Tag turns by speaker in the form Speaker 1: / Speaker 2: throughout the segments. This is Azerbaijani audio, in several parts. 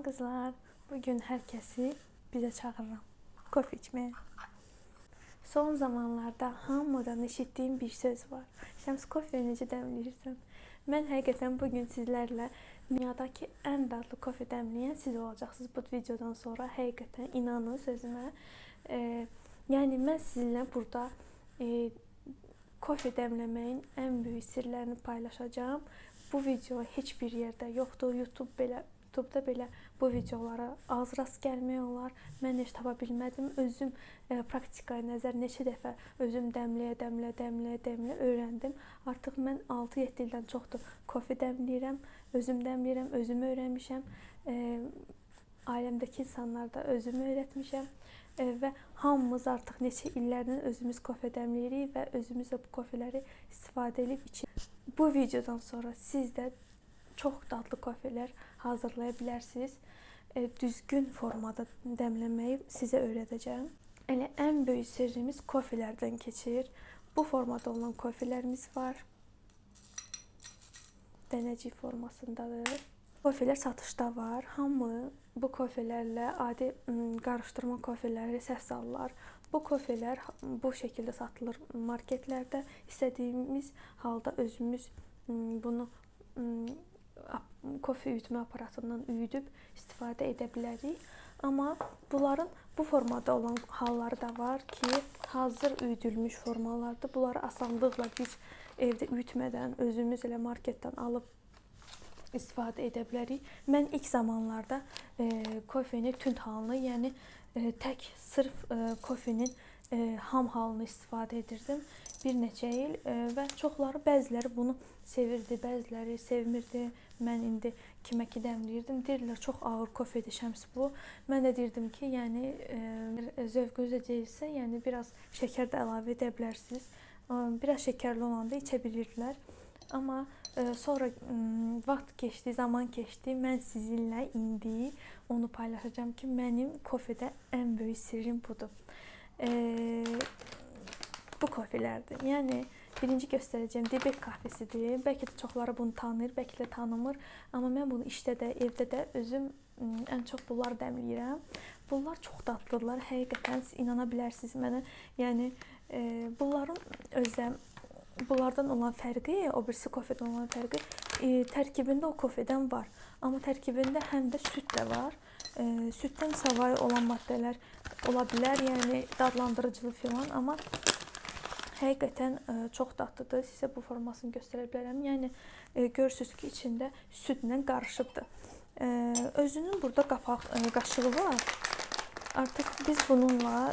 Speaker 1: Salam qızlar. Bu gün hər kəsi bizə çağırıram. Kofe içməyə. Son zamanlarda hamıdan eşitdiyim bir söz var. Şəms kofe necə dəmləyirsən? Mən həqiqətən bu gün sizlərlə dünyadakı ən dadlı kofe dəmləyən siz olacaqsınız bu videodan sonra. Həqiqətən inanın sözümə. E, yəni mən sizinlə burada e, kofe dəmləməyin ən böyük sirlərini paylaşacağam. Bu video heç bir yerdə yoxdur. YouTube belə YouTube-da belə bu videolara az rast gəlmək olar. Mən heç tapa bilmədim. Özüm e, praktikaya nəzər neçə dəfə özüm dəmləyə, dəmlə, dəmləyə, dəmlə öyrəndim. Artıq mən 6-7 ildən çoxdur kofe dəmləyirəm, özüm dəmləyirəm, özüm öyrənmişəm. E, ailəmdəki insanlar da özümü öyrətmişəm e, və hamımız artıq neçə illərdən özümüz kofe dəmləyirik və özümüz də bu kofeləri istifadə edib içirik. Bu videodan sonra siz də çox dadlı kofelər hazırlaya bilərsiniz. E, düzgün formada dəmləməyi sizə öyrədəcəm. Elə ən böyük sirrimiz kofelərdən keçir. Bu formada olan kofelərimiz var. Dənəcik formasındadır. Kofelər satışda var. Hamı bu kofelərlə adi qarışdırma kofeləri səs salırlar. Bu kofelər bu şəkildə satılır marketlərdə. İstədiyimiz halda özümüz bunu kofe üyütmə aparatından üyüdüb istifadə edə bilərik. Amma bunların bu formada olan halları da var ki, hazır üyüdülmüş formalardır. Bunları asanlıqla biz evdə üyütmədən özümüz elə marketdən alıb istifadə edə bilərik. Mən ilk zamanlarda e, kofeni tünd halını, yəni e, tək sırf e, kofenin e, ham halını istifadə edirdim bir neçə il e, və çoxları bəziləri bunu sevirdi, bəziləri sevmirdi. Mən indi kimə ki dəmləyirdim. Deyirlər çox ağır kofedir şəms bu. Mən də deyirdim ki, yəni e, zövqünüzə deyilsə, yəni biraz şəkər də əlavə edə bilərsiniz. Biraz şəkərli olanda içə bilirdilər. Amma e, sonra vaxt keçdi, zaman keçdi. Mən sizinlə indi onu paylaşacağam ki, mənim kofedə ən böyük sirrim budur. Eee bu kofelərdir. Yəni birinci göstərəcəyim Dibek kahvesidir. Bəlkə də çoxları bunu tanıyır, bəlkə də tanımır, amma mən bunu işdə də, evdə də özüm ən çox bunları dəmləyirəm. Bunlar çox dadlıdırlar. Həqiqətən siz inana bilərsiniz mənə. Yəni e, bunların özə bunlardan olan fərqi, o birisi kofedən olan fərqi e, tərkibində o kofedən var. Amma tərkibində həm də süd də var. E, süddən savayı olan maddələr ola bilər, yəni dadlandırıcılı filan, amma Həqiqətən ə, e, çox dadlıdır. Sizə bu formasını göstərə bilərəm. Yəni ə, e, görürsüz ki, içində südlə qarışıbdır. Ə, e, özünün burada qapaq ə, qaşığı var. Artıq biz bununla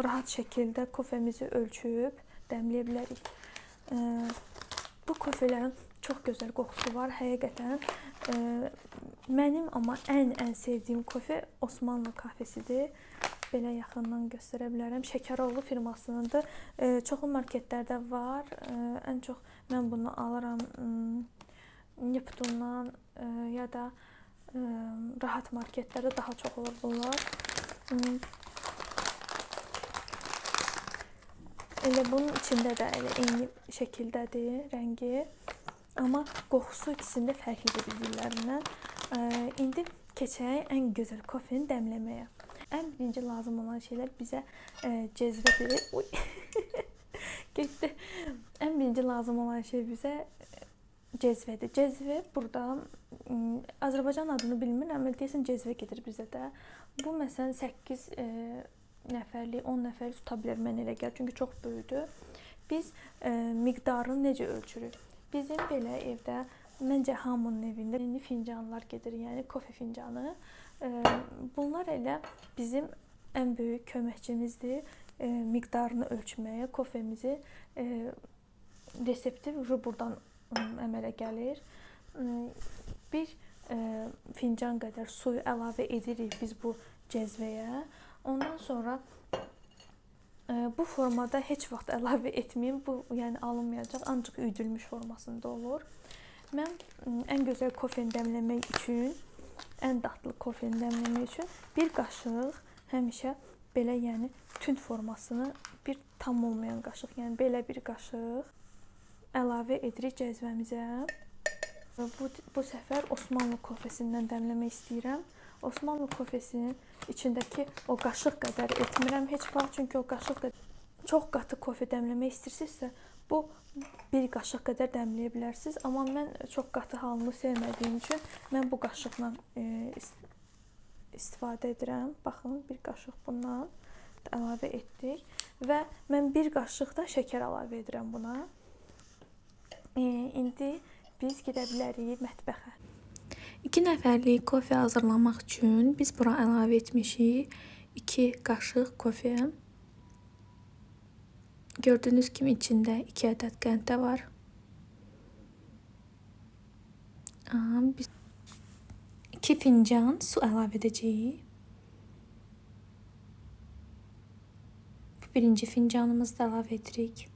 Speaker 1: rahat şəkildə kofemizi ölçüb dəmləyə bilərik. Ə, bu kofelerin çox gözəl qoxusu var həqiqətən. Mənim amma ən ən sevdiyim kofe Osmanlı kafesidir belə yaxından göstərə bilərəm. Şəkəroğlu firmasınındır. Çoxlu marketlərdə var. Ən çox mən bunu alıram Neptundan ya da rahat marketlərdə daha çox olur bunlar. Elə bunun içində də elə eyni şəkildədir rəngi. Amma qoxusu ikisində fərqlidir bir-birlərindən. İndi keçək ən gözəl kofeni dəmləməyə. Ən birinci lazım olan şeylər bizə cezvədir. Uy. Getdi. Ən birinci lazım olan şey bizə cezvədir. Cezvə burada Azərbaycan adını bilmirəm, deyəsən cezvə gedir bizə də. Bu məsələn 8 e, nəfərlik, 10 nəfərlik tuta bilər mən elə gəlir. Çünki çox böyükdür. Biz miqdarını necə ölçürük? Bizim belə evdə məncə hamının evində fincanlar gedir, yəni kofe fincanı. Bunlar elə bizim ən böyük köməkçimizdir miqdarını ölçməyə. Kofemizi resepti burdan əmələ gəlir. Bir fincan qədər suyu əlavə edirik biz bu cəzvəyə. Ondan sonra bu formada heç vaxt əlavə etməyin. Bu yəni alınmayacaq, ancaq üyüdülmüş formasında olur. Mən ən gözəl kofeni dəmləmək üçün ən dadlı kofeni dəmləmək üçün bir qaşıq həmişə belə, yəni tünd formasını bir tam olmayan qaşıq, yəni belə bir qaşıq əlavə edirik cəzvəmizə. Bu bu səfər Osmanlı kofesindən dəmləmək istəyirəm. Osmanlı kofesinin içindəki o qaşıq qədər etmirəm heç vaxt, çünki o qaşıq qədər çox qatı kofe dəmləmək istəyirsinizsə, bu bir qaşıq qədər dəmləyə bilərsiniz. Amma mən çox qatı halını sevmədiyim üçün mən bu qaşıqla e, istifadə edirəm. Baxın, bir qaşıq bundan əlavə etdik və mən bir qaşıq da şəkər əlavə edirəm buna. E, indi biz gedə bilərik mətbəxə. 2 nəfərlik kofe hazırlamaq üçün biz bura əlavə etmişik 2 qaşıq kofe. Gördüyünüz kimi içində 2 ədəd qənd də var. Biz 2 fincan su əlavə edəcəyik. Bu birinci fincanımızı da əlavə edirik.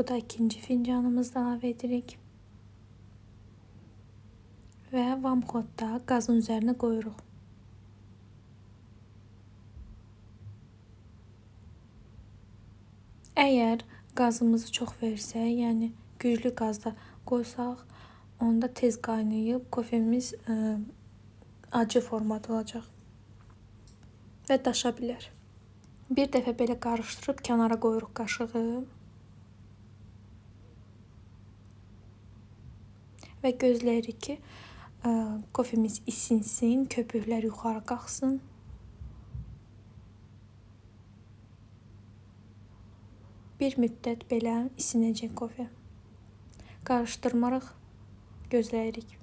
Speaker 1: Bu da ikinci fincanımızı əlavə edirik. Və vamxodda qazın üzərinə qoyuruq. Əgər qazımızı çox versək, yəni güclü qazda qoysaq, onda tez qaynayıb kofemiz ə, e, acı formada olacaq və daşa bilər. Bir dəfə belə qarışdırıb kənara qoyuruq qaşığı. Və gözləyirik ki, kofemiz isinsin, köpüklər yuxarı qalxsın. Bir müddət belə isinəcək kofe. Qarışdırmarıq, gözləyirik.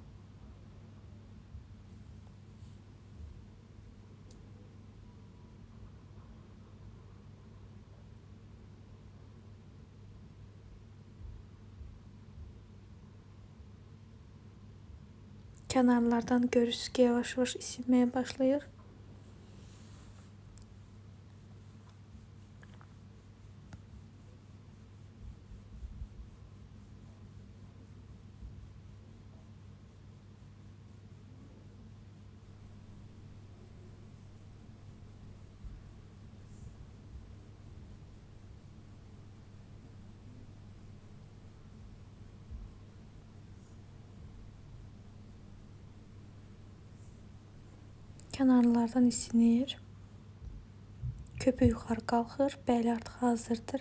Speaker 1: Kenarlardan görürsünüz ki yavaş yavaş isinmeye başlıyor. Kenarlardan isinir. Köpük yuxarı qalxır. Bəli, artıq hazırdır.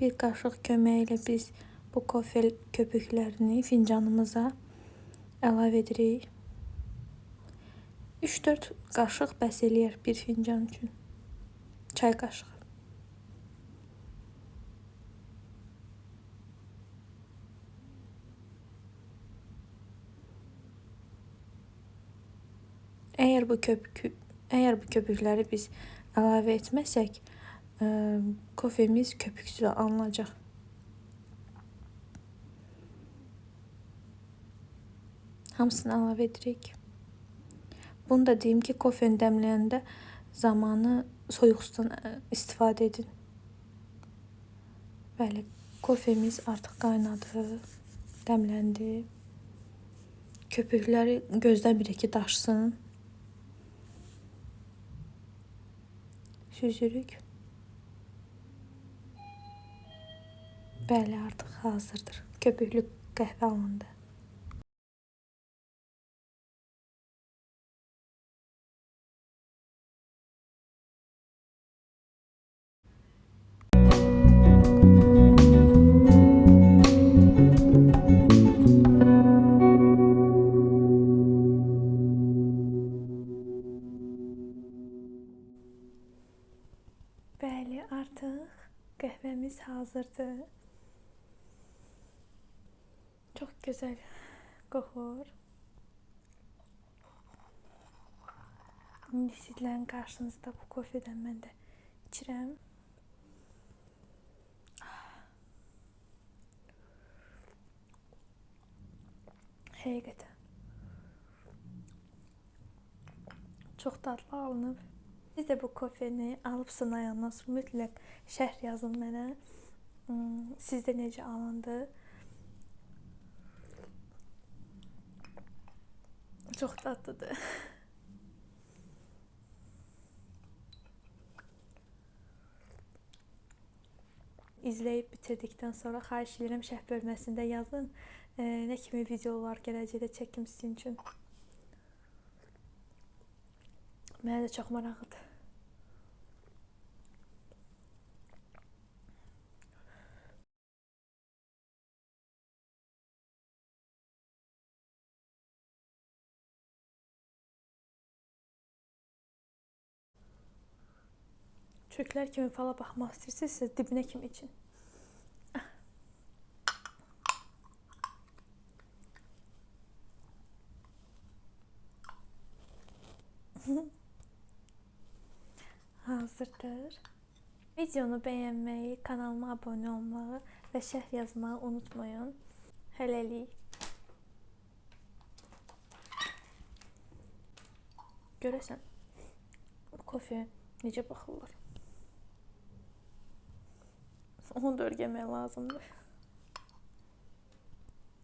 Speaker 1: Bir qaşıq köməyi ilə biz bu kofel köpüklərini fincanımıza əlavə edirik. 3-4 qaşıq bəs eləyər bir fincan üçün. Çay qaşığı. Eğer bu köpük eğer bu köpükləri biz əlavə etməsək, ə, kofemiz köpüksüz alınacaq. Hamısını əlavə edirik. Bunu da deyim ki, kofeni dəmləyəndə zamanı soyuq sudan istifadə edin. Bəli, kofemiz artıq qaynadı, dəmləndi. Köpükləri gözləmirik ki, daşsın. Süzürük. Bəli, artıq hazırdır. Köpüklü qəhvə alındı. Qəhvəmiz hazırdır. Çox gözəl qoxur. İndi sizlərin qarşınızda bu kofedən mən də içirəm. Həqiqətən. Çox dadlı alınıb. Siz də bu kofeni alıb sınayandan sonra mütləq şərh yazın mənə. Hmm, sizdə necə alındı? Çox dadlıdır. İzləyib bitirdikdən sonra xahiş edirəm şərh bölməsində yazın nə kimi videolar gələcəkdə çəkim sizin üçün. Mənə də çox maraqlıdır. Çöklər kimi fala baxmaq istəyirsinizsə dibinə kimi için. olacaktır. Videonu beğenmeyi, kanalıma abone olmayı ve şerh yazmayı unutmayın. Helali. Hələlik. Görəsən, kofe necə baxırlar? Onu da örgəmək lazımdır.